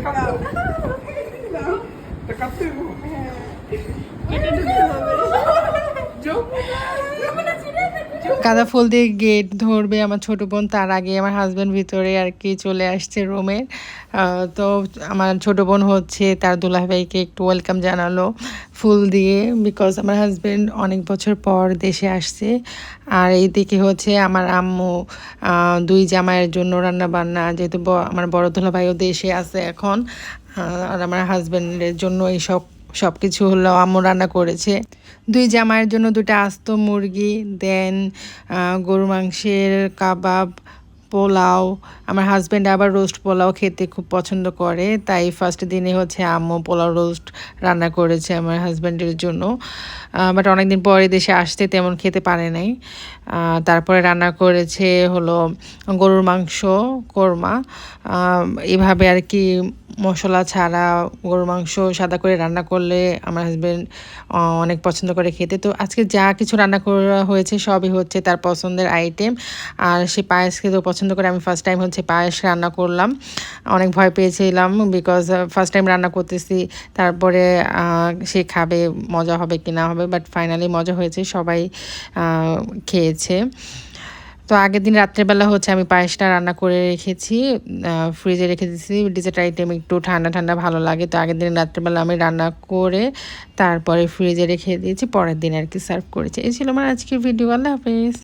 Terkatu. tu Terkatu. tu. গাঁদা ফুল দিয়ে gate ধরবে আমার ছোট বোন, তার আগে আমার হাজব্যান্ড ভিতরে আর কি চলে আসছে রুমের তো আমার ছোট বোন হচ্ছে তার দুলাহ ভাইকে একটু ওয়েলকাম জানালো ফুল দিয়ে বিকজ আমার হাজব্যান্ড অনেক বছর পর দেশে আসছে। আর এইদিকে হচ্ছে আমার আম্মু দুই জামাইয়ের জন্য রান্না বান্না যেহেতু আমার বড় দুলা ভাইও দেশে আছে এখন আর আমার হাজব্যান্ডের জন্য এই সব কিছু হলো, আম্মু রান্না করেছে। দুই জামাইয়ের জন্য দুটো আস্ত মুরগি, দেন গরু মাংসের কাবাব, পোলাও। আমার হাজব্যান্ড আবার রোস্ট পোলাও খেতে খুব পছন্দ করে, তাই ফার্স্ট দিনে হচ্ছে আম্মু পোলাও রোস্ট রান্না করেছে আমার হাজব্যান্ডের জন্য। বাট অনেকদিন পরে দেশে আসতে তেমন খেতে পারে নাই। তারপরে রান্না করেছে হলো গরুর মাংস, কোরমা। এভাবে আর কি মশলা ছাড়া গরুর মাংস সাদা করে রান্না করলে আমার হাজব্যান্ড অনেক পছন্দ করে খেতে। তো আজকে যা কিছু রান্না করা হয়েছে সবই হচ্ছে তার পছন্দের আইটেম আর সে পায়েস খেতেও পছন্দ করে। আমি ফার্স্ট টাইম হচ্ছে পায়েস রান্না করলাম। অনেক ভয় পেয়েছিলাম বিকজ ফার্স্ট টাইম রান্না করতেছি। তারপরে সে খাবে, মজা হবে কি না হবে বাট ফাইনালি মজা হয়েছে, সবাই খেয়েছে। তো আগের দিন রাত্রেবেলা হচ্ছে আমি পায়েসটা রান্না করে রেখেছি ফ্রিজে রেখে দিয়েছি। ডিজার্ট আইটেম একটু ঠান্ডা ঠান্ডা ভালো লাগে, তো আগের দিন রাত্রেবেলা আমি রান্না করে তারপরে ফ্রিজে রেখে দিয়েছি, পরের দিন আর কি সার্ভ করেছি। এই ছিল আমার আজকের ভিডিও আল্লাহ হাফেজ।